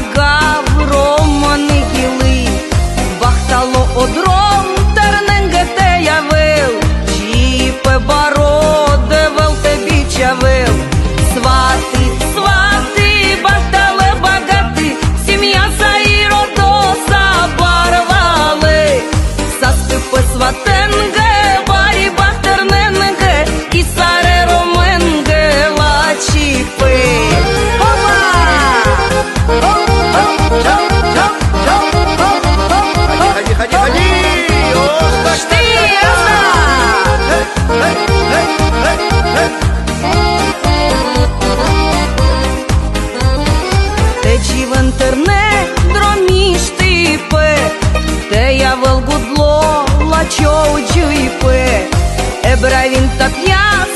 Нагав бахтало одром терненгете явив, чіпе бородевел тебі чавив, свати, свати, бахтале багати, сім'я Саїродоса барвали, заспипи сватенга. Интерне дромішти пе, те я велгудло лачоу джуйпе, Ебра він так я